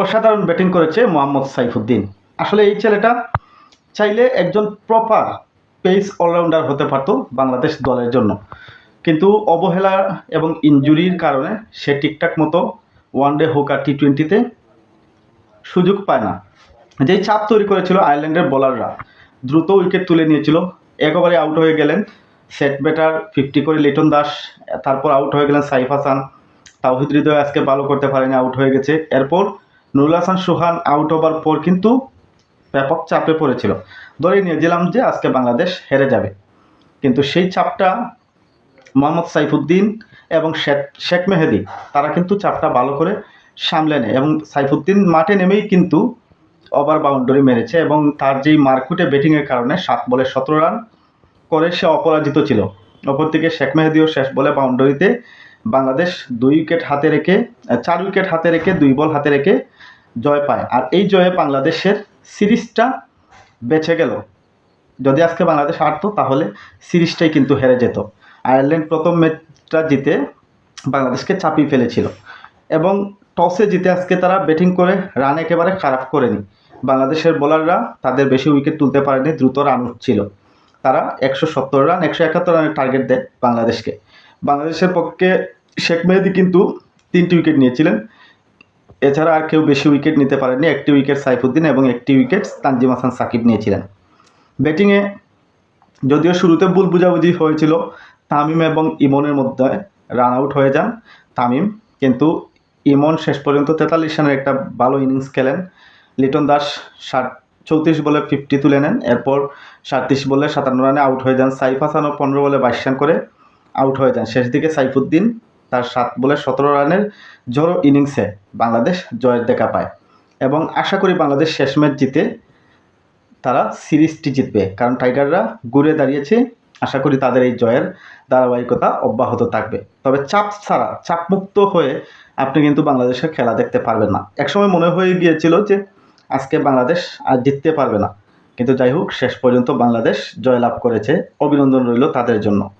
অসাধারণ ব্যাটিং করেছে মোহাম্মদ সাইফুদ্দিন। আসলে এই ছেলেটা চাইলে একজন প্রপার পেস অলরাউন্ডার হতে পারতো বাংলাদেশ দলের জন্য। কিন্তু অবহেলা এবং ইনজুরির কারণে সে ঠিকঠাক মতো ওয়ানডে হোক আর টি টোয়েন্টিতে সুযোগ পায় না। যেই চাপ তৈরি করেছিল আয়ারল্যান্ডের বোলাররা দ্রুত উইকেট তুলে নিয়েছিল। একেবারে আউট হয়ে গেলেন সেট ব্যাটার ফিফটি করে লিটন দাস, তারপর আউট হয়ে গেলেন সাইফ হাসান। তাওহিদ হৃদয় আজকে ভালো করতে পারেনি আউট হয়ে গেছে। এরপর নুরুল হাসান, সোহান আউট হবার পর কিন্তু ব্যাপক চাপে পড়েছিল। ধরে নিয়েছিলাম যে আজকে বাংলাদেশ হেরে যাবে। কিন্তু সেই চাপটা মোহাম্মদ সাইফুদ্দিন এবং শেখ শেখ মেহেদি, তারা কিন্তু চাপটা ভালো করে সামলে নেয় এবং সাইফুদ্দিন মাঠে নেমেই কিন্তু ওভার বাউন্ডারি মেরেছে এবং তার যেই মারকুটে ব্যাটিংয়ের কারণে সাত বলে সতেরো রান করে সে অপরাজিত ছিল। অপরদিকে শেখ মেহেদিও শেষ বলে বাউন্ডারিতে বাংলাদেশ দুই উইকেট হাতে রেখে চার উইকেট হাতে রেখে, দুই বল হাতে রেখে জয় পায়। আর এই জয়ে বাংলাদেশের সিরিজটা বেঁচে গেল। যদি আজকে বাংলাদেশ হারতো, তাহলে সিরিজটাই কিন্তু হেরে যেত। আয়ারল্যান্ড প্রথম ম্যাচটা জিতে বাংলাদেশকে চাপিয়ে ফেলেছিল। এবং টসে জিতে আজকে তারা ব্যাটিং করে রান একেবারে খারাপ করেনি। বাংলাদেশের বোলাররা তাদের বেশি উইকেট তুলতে পারেনি, দ্রুত রান উঠছিল তারা একশো সত্তর রান, একশো একাত্তর রানের টার্গেট দেয় বাংলাদেশকে। বাংলাদেশের পক্ষে শেখ মেহেদি কিন্তু তিনটি উইকেট নিয়েছিলেন। এছাড়া আর কেউ বেশি উইকেট নিতে পারেনি একটি উইকেট সাইফুদ্দিন এবং একটি উইকেট তানজিম হাসান সাকিব নিয়েছিলেন। ব্যাটিংয়ে যদিও শুরুতে ভুল বুঝাবুঝি হয়েছিল, তামিম এবং ইমনের মধ্যে রান আউট হয়ে যান তামিম। কিন্তু ইমন শেষ পর্যন্ত তেতাল্লিশ রানের একটা ভালো ইনিংস খেলেন। লিটন দাস ষাট, চৌত্রিশ বলে ফিফটি তুলে নেন। এরপর সাতত্রিশ বলে সাতান্ন রানে আউট হয়ে যান। সাইফ হাসানও পনেরো বলে বাইশ রান করে আউট হয়ে যান। শেষ দিকে সাইফুদ্দিন তার সাত বলে সতেরো রানের জোরো ইনিংসে বাংলাদেশ জয়ের দেখা পায়। এবং আশা করি বাংলাদেশ শেষ ম্যাচ জিতে তারা সিরিজটি জিতবে। কারণ টাইগাররা ঘুরে দাঁড়িয়েছে। আশা করি তাদের এই জয়ের ধারাবাহিকতা অব্যাহত থাকবে। তবে চাপ ছাড়া, চাপমুক্ত হয়ে আপনি কিন্তু বাংলাদেশের খেলা দেখতে পারবেন না। একসময় মনে হয়ে গিয়েছিল যে আজকে বাংলাদেশ আর জিততে পারবে না। কিন্তু যাই হোক, শেষ পর্যন্ত বাংলাদেশ জয়লাভ করেছে। অভিনন্দন রইল তাদের জন্য।